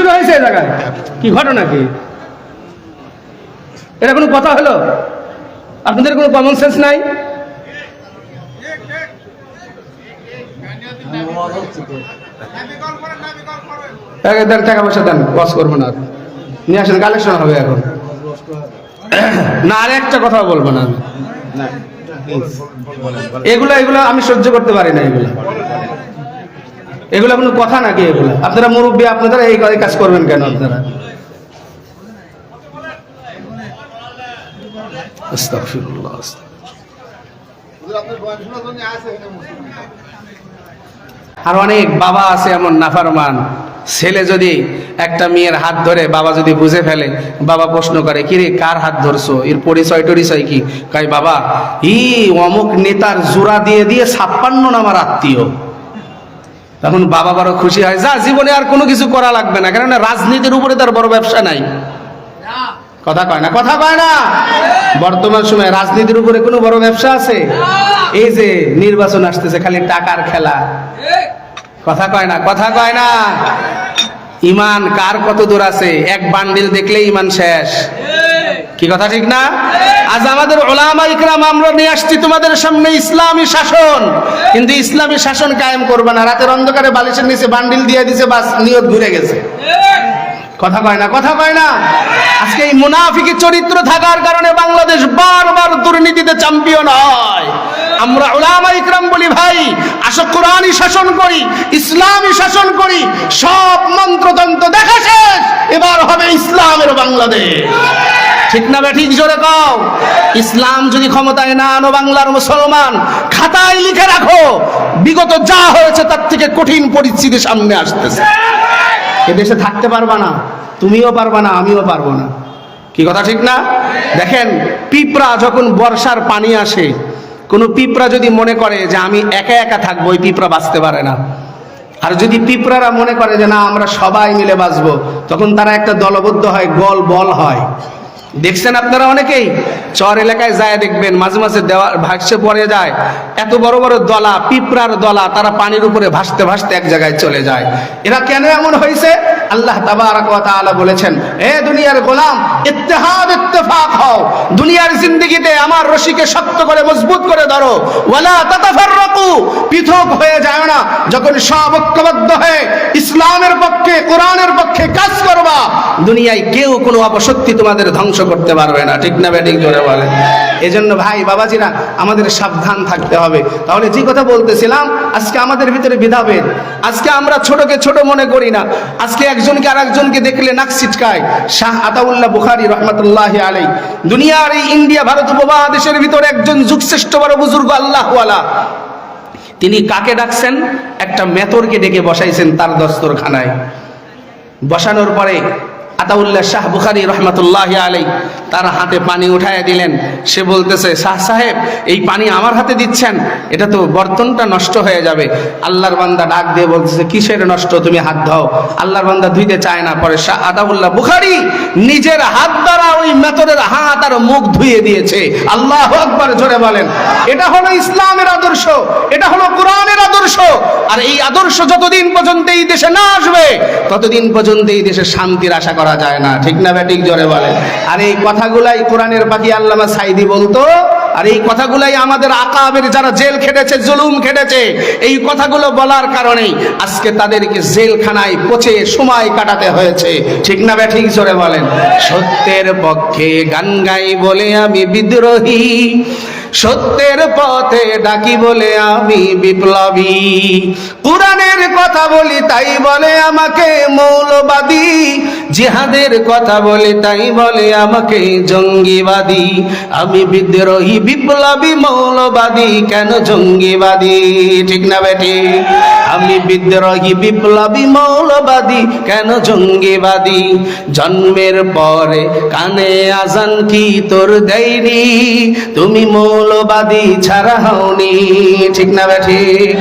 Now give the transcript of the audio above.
শুরু হয়েছে এই জায়গায়? কি ঘটনা কি? এটা কোনো কথা হলো? আপনাদের কোনো কমন সেন্স নাই? টাকা পয়সা দেন লস করব না নিয়ে আসেন কালেকশন হবে এখন। না, আর একটা কথা বলব না আমি। এগুলো এগুলো আমি সহ্য করতে পারি না, এগুলো। এগুলো কোনো কথা নাকি এগুলো? আপনারা মুরব্বী, আপনারা এই কাজ করবেন কেন আপনারা। আর অনেক বাবা আছে এমন নাফারমান। ছেলে যদি একটা মেয়ের হাত ধরে বাবা যদি বুঝে ফেলে, বাবা প্রশ্ন করে, কিরে, কার হাত ধরছো? এর পরিচয় টরিচয় কি? কাই বাবা, ই অমুক নেতার জোড়া দিয়ে দিয়ে ছাপ্পান্ন নামার আত্মীয়। তখন বাবা বড় খুশি হয়, যা, জীবনে আর কোনো কিছু করা লাগবে না, কেননা রাজনীতির উপরে তার বড় ব্যবসা নাই। কথা কয় না, কথা কয় না। বর্তমান সময়ে রাজনীতির উপরে কোনো বড় ব্যবসা আছে? এই যে নির্বাচন আসতেছে, খালি টাকার খেলা। কথা কয় না, কথা কয় না। ইমান কার কত দূর আছে? এক বান্ডিল দেখলেই ইমান শেষ। কি কথা, ঠিক না? আজ আমাদের ওলামা ইকরাম, আমরা নিয়ে আসছি তোমাদের সামনে ইসলামী শাসন। কিন্তু ইসলামী শাসন কায়েম করবে না। রাতের অন্ধকারে বালিশের নিচে বান্ডিল দিয়ে দিছে, বাস নিয়ত ঘুরে গেছে। কথা কয় না, কথা কয় না? আজকে এই মুনাফিকি চরিত্র থাকার কারণে বাংলাদেশ বারবার দুর্নীতিতে চ্যাম্পিয়ন হয়। আমরা ওলামা ইকরাম বলি, ভাই, আসো কোরআনই শাসন করি ইসলামী শাসন করি, সব মন্ত্রতন্ত্র দেখা শেষ। এবার হবে ইসলামের বাংলাদেশ। ঠিক না ঠিক জোরে কও। ইসলাম যদি ক্ষমতায় না আনো বাংলার মুসলমান, খাতায় লিখে রাখো, বিগত যা হয়েছে তার থেকে কঠিন পরিস্থিতি সামনে আসতেছে। এ দেশে থাকতে পারবা না, তুমিও পারবা না, আমিও পারব না। কি কথা ঠিক না? দেখেন, পিঁপড়া যখন বর্ষার পানি আসে, কোনো পিঁপড়া যদি মনে করে যে আমি একা একা থাকব, ওই পিঁপড়া বাঁচতে পারে না। আর যদি পিঁপড়ারা মনে করে যে না, আমরা সবাই মিলে বাঁচবো, তখন তারা একটা দলবদ্ধ হয়, গল বল হয়। দেখছেন আপনারা অনেকেই? চর এলাকায় যায় দেখবেন, মাঝে মাঝে দেওয়া ভাসছে, পড়ে যায়। এত বড় বড় দলা, পিঁপড়ার দলা, তারা পানির উপরে ভাসতে ভাসতে এক জায়গায় চলে যায়। এরা কেন এমন হয়েছে? আল্লাহ তাবারাক ওয়া তাআলা বলেছেন এ দুনিয়ার গোলাম, ইত্তেহাদ, ইত্তেফাক হও। দুনিয়ার জিন্দেগিতে আমার রশিকে শক্ত করে, মজবুত করে ধরো। ওয়ালা তাতাফাররাকু পৃথক হয়ে যায় না। যখন সব ঐক্যবদ্ধ হয়ে ইসলামের পক্ষে, কোরআনের পক্ষে কাজ করবা, দুনিয়ায় কেউ কোনো অপশক্তি তোমাদের ধ্বংস করতে পারবে না। ঠিক না ব্যাটিং জোরে বলে এজন্য ভাই, বাবাজিরা, আমাদের সাবধান থাকতে হবে। তাহলে যে কথা বলতেছিলাম, আজকে আমাদের ভিতরে বিধাভেদ। আজকে আমরা ছোটকে ছোট মনে করি না। আজকে একজনকে আর একজনকে দেখলে নাক ছিটকায়। শাহ আতাউল্লাহ বুখারি রহমতুল্লাহ আলাই দুনিয়ার এই ইন্ডিয়া, ভারত উপমহাদেশের ভিতরে একজন যুগশ্রেষ্ঠ বড় বুজুর্গ আল্লাহওয়ালা। তিনি কাকে ডাকছেন? একটা মেতরকে ডেকে বসাইছেন তার দস্তরখানায়। বসানোর পরে আতাউল্লাহ শাহ বুখারি রহমতুল্লাহ আলাই তার হাতে পানি উঠায় দিলেন। সে বলতেছে, শাহ সাহেব, এই পানি আমার হাতে দিচ্ছেন, এটা তো বর্তনটা নষ্ট হয়ে যাবে। আল্লাহর বান্দা ডাক দিয়ে বলতেছে, কিসের নষ্ট? তুমি হাত দাও আল্লাহর বান্দা ধুইতে চায় না, পরে শাহ আতাউল্লাহ বুখারি নিজের হাত দ্বারা ওই মেতরের হাত আর মুখ ধুয়ে দিয়েছে। আল্লাহ আকবার জোরে বলেন। এটা হলো ইসলামের আদর্শ, এটা হলো কোরআনের আদর্শ। আর এই আদর্শ যতদিন পর্যন্ত এই দেশে না আসবে, ততদিন পর্যন্ত এই দেশে শান্তির আশা করা যায় না। ঠিক না ব্যাটিক? জোরে বলে আর এই কথাগুলাই কোরআনের পাখি আল্লামা সাইদি বলতো আর এই কথাগুলাই আমাদের আকাবের যারা জেল খেটেছে, জুলুম খেটেছে, এই কথাগুলো বলার কারণেই আজকে তাদেরকে জেলখানায় পচে সময় কাটাতে হয়েছে। ঠিক না ব্যাঠিক জোরে বলেন? সত্যের পক্ষে গান গাই বলে আমি বিদ্রোহী। সত্যের পথে ডাকি বলে আমি বিপ্লবী। কোরআনের কথা বলি, তাই বলে আমাকে মৌলবাদী। জিহাদের কথা বলে, তাই বলে আমাকে জঙ্গিবাদী। আমি বিদ্রোহী, বিপ্লবী, মৌলবাদী, কেন জঙ্গিবাদী? ঠিক না বেটি? আমি বিদ্রোহী, বিপ্লবী, মৌলবাদী, কেন জঙ্গিবাদী? জন্মের পরে কানে আজান কি তোর দেয়নি? তুমি মৌলবাদী ছাড়া হওনি। ঠিক না বেঠি